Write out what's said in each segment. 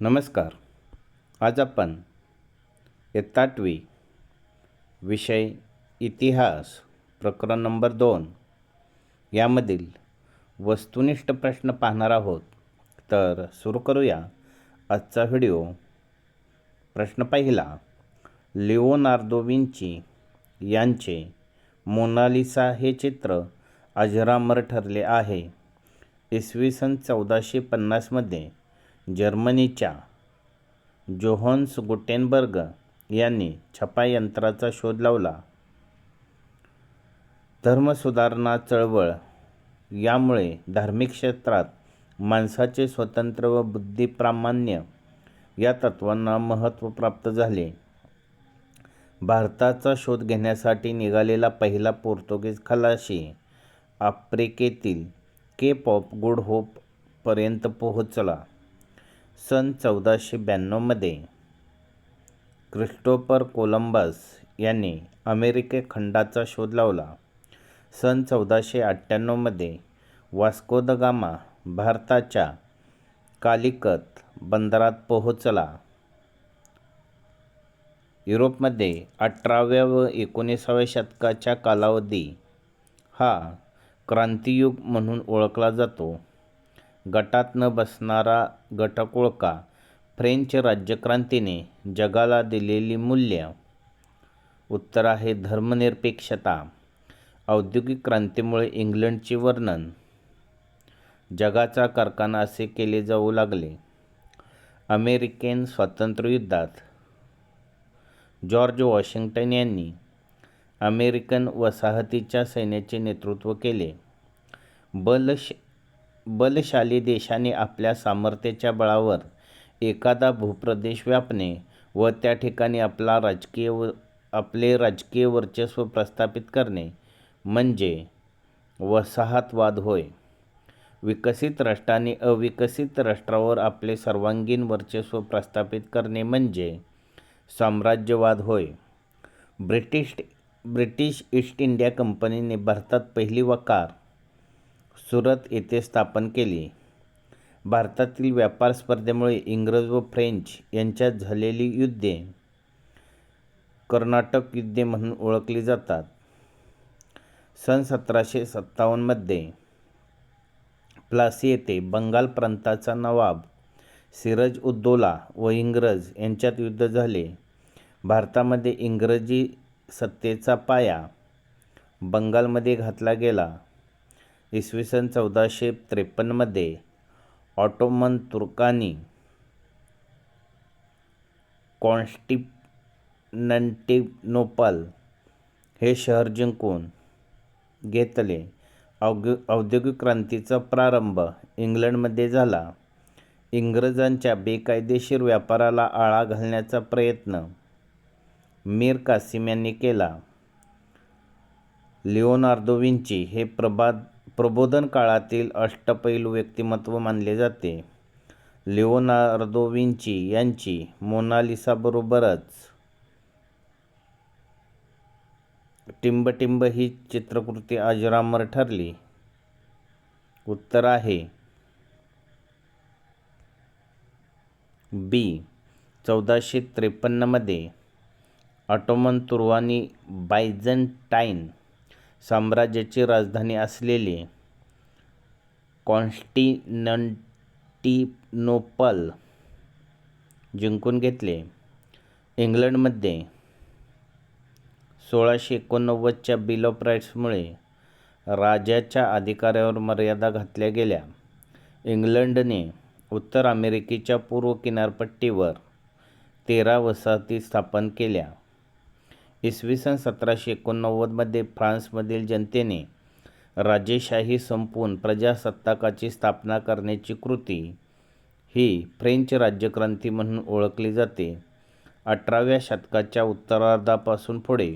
नमस्कार. आज आपण इयत्ता आठवी विषय इतिहास प्रकरण नंबर दोन यामधील वस्तुनिष्ठ प्रश्न पाहणार आहोत. तर सुरू करूया आजचा व्हिडिओ. प्रश्न पहिला लिओनार्दो विंची यांचे मोनालिसा हे चित्र अजरामर ठरले आहे. इसवी सन चौदाशे पन्नासमध्ये जर्मनीच्या जोहन्स गुटेनबर्ग यांनी छपायंत्राचा शोध लावला. धर्मसुधारणा चळवळ यामुळे धार्मिक क्षेत्रात माणसाचे स्वतंत्र व बुद्धिप्रामाण्य या तत्त्वांना महत्त्व प्राप्त झाले. भारताचा शोध घेण्यासाठी निघालेला पहिला पोर्तुगीज खलाशी आफ्रिकेतील केप ऑफ गुड होपपर्यंत पोहोचला. सन चौदाशे ब्याण्णवमध्ये क्रिस्टोपर कोलंबस यांनी अमेरिके खंडाचा शोध लावला. सन चौदाशे अठ्ठ्याण्णवमध्ये वास्को द गामा भारताच्या कालिकत बंदरात पोहोचला. युरोपमध्ये अठराव्या व एकोणीसाव्या शतकाच्या कालावधी हा क्रांतियुग म्हणून ओळखला जातो. गटात न बसणारा गटकोळका फ्रेंच राज्यक्रांतीने जगाला दिलेली मूल्य. उत्तर आहे धर्मनिरपेक्षता. औद्योगिक क्रांतीमुळे इंग्लंडचे वर्णन. जगाचा कारखाना असे केले जाऊ लागले. अमेरिकन स्वातंत्र्ययुद्धात जॉर्ज वॉशिंग्टन यांनी अमेरिकन वसाहतीच्या सैन्याचे नेतृत्व केले. बलश बलशाली देशाने आपल्या सामर्थ्याच्या बळावर एखादा भूप्रदेश व्यापणे व त्या ठिकाणी आपला राजकीय व आपले राजकीय वर्चस्व प्रस्थापित करणे म्हणजे वसाहतवाद होय. विकसित राष्ट्राने अविकसित राष्ट्रावर आपले सर्वांगीण वर्चस्व प्रस्थापित करणे म्हणजे साम्राज्यवाद होय. ब्रिटिश ब्रिटिश ईस्ट इंडिया कंपनीने भारतात पहिली वकार सुरत येथे स्थापन केली. भारतातील व्यापार स्पर्धेमुळे इंग्रज व फ्रेंच यांच्यात झालेली युद्धे कर्नाटक युद्धे म्हणून ओळखली जातात. सन सतराशे सत्तावन्नमध्ये प्लासी येथे बंगाल प्रांताचा नवाब सिरज उद्दोला व इंग्रज यांच्यात युद्ध झाले. भारतामध्ये इंग्रजी सत्तेचा पाया बंगालमध्ये घातला गेला. इसवी सन चौदाशे त्रेपन्नमध्ये ऑटोमन तुर्कांनी कॉन्स्टिनंटिनोपल हे शहर जिंकून घेतले. औद्यो औद्योगिक क्रांतीचा प्रारंभ इंग्लंडमध्ये झाला. इंग्रजांच्या बेकायदेशीर व्यापाराला आळा घालण्याचा प्रयत्न मीर कासिम यांनी केला. लिओनार्दो विंची हे प्रभात प्रबोधन काळातील अष्टपैलू व्यक्तिमत्व मानले जाते. लिओनार्दो विंची यांची मोनालिसाबरोबरच टिंबटिंब ही चित्रकृती अजरामर ठरली. उत्तर आहे. बी. चौदाशे त्रेपन्नमध्ये ऑटोमन तुर्वानी बायझंटाईन साम्राज्याची राजधानी असलेले कॉन्स्टिनंटिनोपल जिंकून घेतले. इंग्लंडमध्ये सोळाशे एकोणनव्वदच्या बिल ऑफ राईट्समुळे राजाच्या अधिकारावर मर्यादा घातल्या गेल्या. इंग्लंडने उत्तर अमेरिकेच्या पूर्व किनारपट्टीवर तेरा वसाहती स्थापन केल्या. इसवी सन सतराशे एकोणनव्वदमध्ये फ्रान्समधील जनतेने राजेशाही संपवून प्रजासत्ताकाची स्थापना करण्याची कृती ही फ्रेंच राज्यक्रांती म्हणून ओळखली जाते. अठराव्या शतकाच्या उत्तरार्धापासून पुढे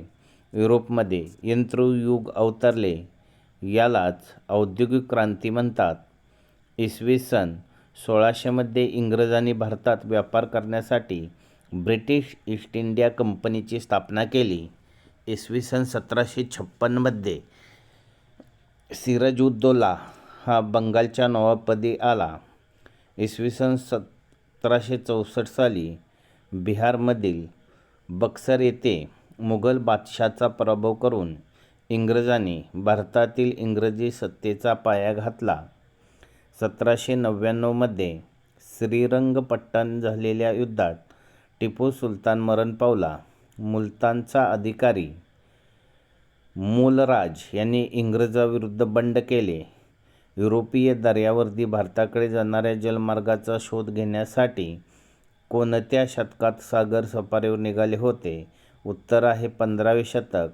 युरोपमध्ये यंत्रयुग अवतरले. यालाच औद्योगिक क्रांती म्हणतात. इसवी सन सोळाशेमध्ये इंग्रजांनी भारतात व्यापार करण्यासाठी ब्रिटिश ईस्ट इंडिया कंपनीची स्थापना केली इसवी सन सतराशे छप्पन्नमध्ये सिराजुद्दौला हा बंगालच्या नवाबपदी आला इसवी सन सतराशे चौसष्ट साली बिहारमधील बक्सर येथे मुघल बादशाचा पराभव करून इंग्रजांनी भारतातील इंग्रजी सत्तेचा पाया घातला. सतराशे नव्याण्णवमध्ये श्रीरंगपट्टण झालेल्या युद्धात टिपू सुलतान मरण पावला. मुलतानचा अधिकारी मूलराज यांनी इंग्रजांविरुद्ध बंड केले. युरोपीय दर्यावर्दी भारताकडे जाणाऱ्या जलमार्गाचा शोध घेण्यासाठी कोणत्या शतकात सागर सफारीवर निघाले होते? उत्तर आहे पंधरावे शतक.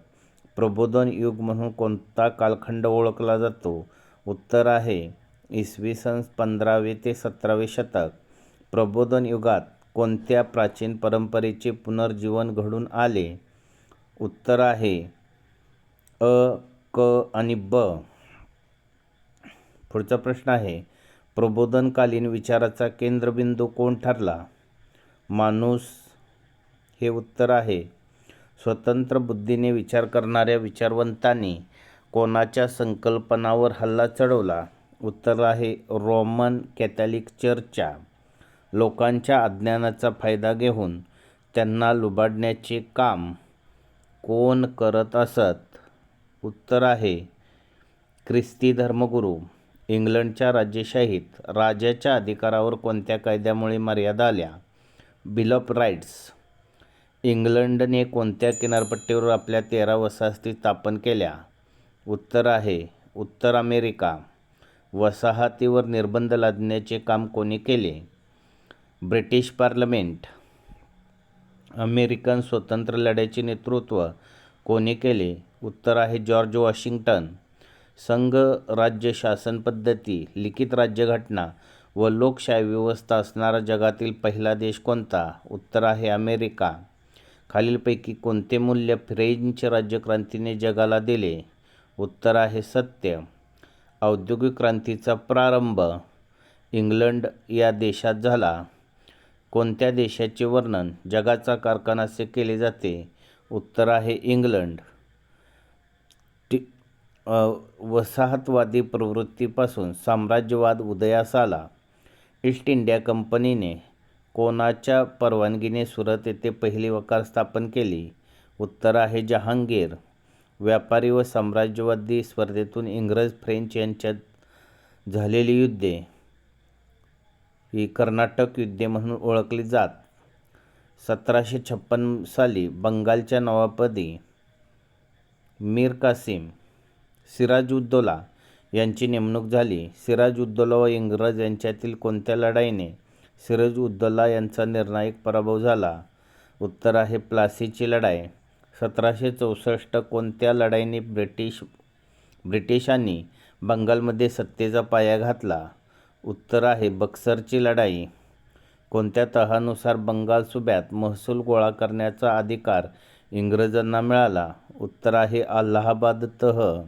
प्रबोधन युग म्हणून कोणता कालखंड ओळखला जातो? उत्तर आहे इसवी सन पंधरावे ते सतरावे शतक. प्रबोधन युगात कोणत्या प्राचीन परंपरेचे पुनर्जीवन घडून आले? उत्तर आहे अ, क आणि ब. पुढचा प्रश्न आहे प्रबोधनकालीन विचाराचा केंद्रबिंदू कोण ठरला? माणूस हे उत्तर आहे. स्वतंत्र बुद्धीने विचार करणाऱ्या विचारवंतांनी कोणाच्या संकल्पनावर हल्ला चढवला? उत्तर आहे रोमन कॅथॉलिक चर्चच्या. लोकांच्या अज्ञानाचा फायदा घेऊन त्यांना लुबाडण्याचे काम कोण करत असत? उत्तर आहे ख्रिस्ती धर्मगुरू. इंग्लंडच्या राजेशाहीत राजाच्या अधिकारावर कोणत्या कायद्यामुळे मर्यादा आल्या? Bill of rights. इंग्लंडने कोणत्या किनारपट्टीवर आपल्या तेरा वसाहती स्थापन केल्या? उत्तर आहे उत्तर अमेरिका. वसाहतीवर निर्बंध लादण्याचे काम कोणी केले? British parliament. अमेरिकन स्वतंत्र लढ्याचे नेतृत्व कोणी केले? उत्तर आहे जॉर्ज वॉशिंग्टन. संघ-राज्य शासनपद्धती, लिखित राज्यघटना व लोकशाही व्यवस्था असणारा जगातील पहिला देश कोणता? उत्तर आहे अमेरिका. खालीलपैकी कोणते मूल्य फ्रेंच राज्यक्रांतीने जगाला दिले? उत्तर आहे सत्य. औद्योगिक क्रांतीचा प्रारंभ इंग्लंड या देशात झाला. कोणत्या देशाचे वर्णन जगाचा कारखाना असे केले जाते? उत्तर आहे इंग्लंड. टी वसाहतवादी प्रवृत्तीपासून साम्राज्यवाद उदयास आला. ईस्ट इंडिया कंपनीने कोणाच्या परवानगीने सुरत येथे पहिली वकार स्थापन केली? उत्तर आहे जहांगीर. व्यापारी व साम्राज्यवादी स्पर्धेतून इंग्रज फ्रेंच यांच्यात झालेली युद्धे ही कर्नाटक युद्धे म्हणून ओळखली जात. सतराशे छप्पन साली बंगालच्या नवाबपदी मीर कासिम सिराजउद्दौला यांची नेमणूक झाली. सिराजउद्दौला व इंग्रज यांच्यातील कोणत्या लढाईने सिराजउद्दौला यांचा निर्णायक पराभव झाला? उत्तर आहे प्लासीची लढाई. सतराशे चौसष्ट कोणत्या लढाईने ब्रिटिश ब्रिटिशांनी बंगालमध्ये सत्तेचा पाया घातला? उत्तर आहे बक्सरची लढाई. कोणत्या तहानुसार बंगाल सुब्यात महसूल गोळा करण्याचा अधिकार इंग्रजांना मिळाला? उत्तर आहे अलाहाबाद तह.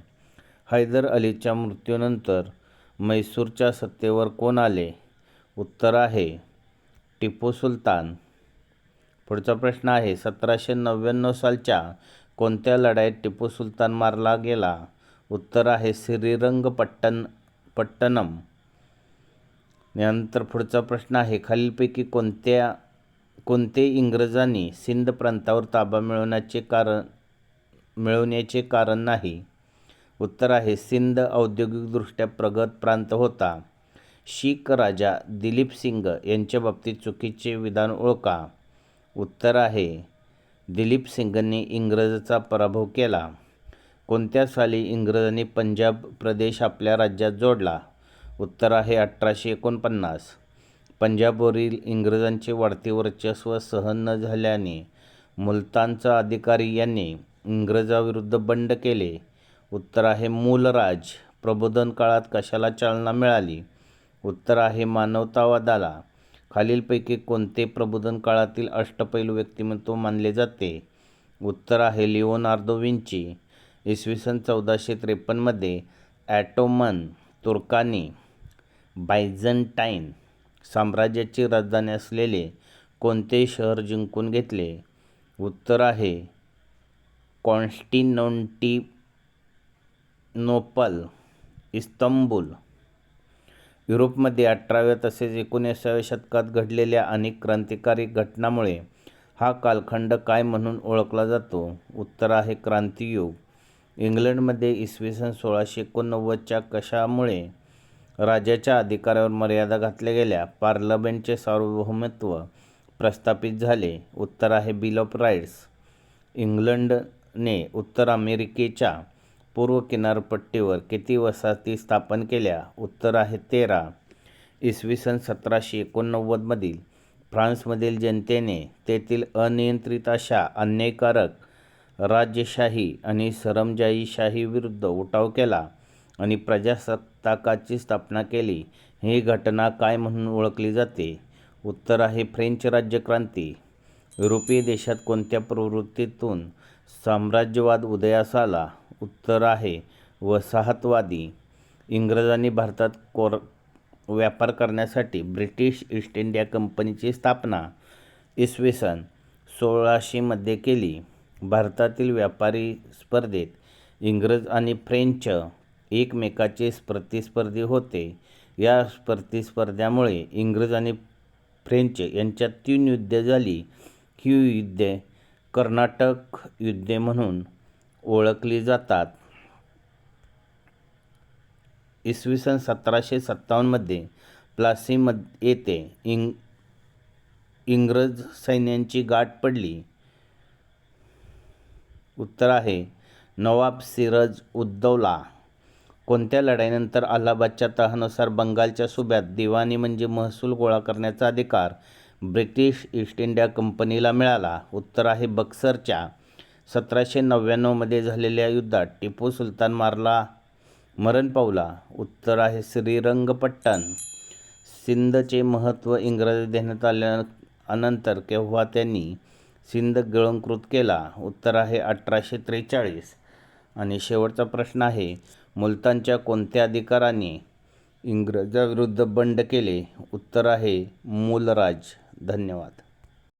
हैदर अलीच्या मृत्यूनंतर मैसूरच्या सत्तेवर कोण आले? उत्तर आहे टिपू सुलतान. पुढचा प्रश्न आहे सतराशे नव्याण्णव सालच्या कोणत्या लढाईत टिपू सुलतान मारला गेला? उत्तर आहे श्रीरंगपट्टन श्रीरंगपट्टणम. यानंतर पुढचा प्रश्न आहे खालीलपैकी कोणत्या कोणते इंग्रजांनी सिंध प्रांतावर ताबा मिळवण्याचे कारण मिळवण्याचे कारण नाही? उत्तर आहे सिंध औद्योगिकदृष्ट्या प्रगत प्रांत होता. शीख राजा दिलीप सिंग यांच्या बाबतीत चुकीचे विधान ओळखा. उत्तर आहे दिलीप सिंगने इंग्रजचा पराभव केला. कोणत्या साली इंग्रजांनी पंजाब प्रदेश आपल्या राज्यात जोडला? उत्तर आहे अठराशे एकोणपन्नास. पंजाबवरील इंग्रजांचे वाढते वर्चस्व सहन न झाल्याने मुलतानचा अधिकारी यांनी इंग्रजाविरुद्ध बंड केले. उत्तर आहे मूलराज. प्रबोधन काळात कशाला चालना मिळाली? उत्तर आहे मानवतावादाला. खालीलपैकी कोणते प्रबोधन काळातील अष्टपैलू व्यक्तिमत्व मानले जाते? उत्तर आहे लिओनार्दो विंची. इसवी सन चौदाशे त्रेपन्नमध्ये ॲटोमन तुर्कानी बायझंटाईन साम्राज्याची राजधानी असलेले कोणते शहर जिंकून घेतले? उत्तर आहे कॉन्स्टँटिनोपल. इस्तंबूल. युरोपमध्ये अठराव्या तसेच एकोणीसाव्या शतकात घडलेल्या अनेक क्रांतिकारी घटनामुळे हा कालखंड काय म्हणून ओळखला जातो उत्तर आहे क्रांतियुग इंग्लंडमध्ये इसवी सन सोळाशे एकोणनव्वदच्या कशामुळे राजाच्या अधिकारावर मर्यादा घातल्या गेल्या. पार्लमेंटचे सार्वभौमत्व प्रस्थापित झाले. उत्तर आहे बिल ऑफ राईट्स इंग्लंडने उत्तर अमेरिकेच्या पूर्व किनारपट्टीवर किती वसाहती स्थापन केल्या? उत्तर आहे तेरा. इसवी सन सतराशे एकोणनव्वदमधील फ्रान्समधील जनतेने तेथील अनियंत्रित अशा अन्यायकारक राज्यशाही आणि सरमजाईशाहीविरुद्ध उठाव केला. आणि प्रजासत्ताकाची स्थापना केली. ही घटना काय म्हणून ओळखली जाते? उत्तर आहे फ्रेंच राज्यक्रांती. युरोपीय देशात कोणत्या प्रवृत्तीतून साम्राज्यवाद उदयास आला? उत्तर आहे वसाहतवादी. इंग्रजांनी भारतात कोर व्यापार करण्यासाठी ब्रिटिश ईस्ट इंडिया कंपनीची स्थापना इसवी सन सोळाशेमध्ये केली. भारतातील व्यापारी स्पर्धेत इंग्रज आणि फ्रेंच एकमेकाचे प्रतिस्पर्धी होते. या प्रतिस्पर्ध्यामुळे इंग्रज आणि फ्रेंच यांच्यात तीन युद्धे झाली. ही युद्धे कर्नाटक युद्धे म्हणून ओळखली जातात. इसवी सन सतराशे सत्तावन्नमध्ये प्लासी येथे इंग इंग्रज सैन्यांची गाठ पडली. उत्तर आहे नवाब सिरज उद्दौला कोणत्या लढाईनंतर अलाहाबादच्या तहानुसार बंगालच्या सुब्यात दिवाणी म्हणजे महसूल गोळा करण्याचा अधिकार ब्रिटिश ईस्ट इंडिया कंपनीला मिळाला? उत्तर आहे बक्सरच्या. सतराशे नव्याण्णवमध्ये झालेल्या युद्धात टिपू सुलतान मारला मरण पावला. उत्तर आहे श्रीरंगपट्टण. सिंधचे महत्त्व इंग्रजी देण्यात आल्यानंतर केव्हा त्यांनी सिंध गिळंकृत केला? उत्तर आहे अठराशे त्रेचाळीस. आणि शेवटचा प्रश्न आहे मुलतानच्या कोणत्या अधिकाराने इंग्रजाविरुद्ध बंड केले? उत्तर आहे मूलराज. धन्यवाद.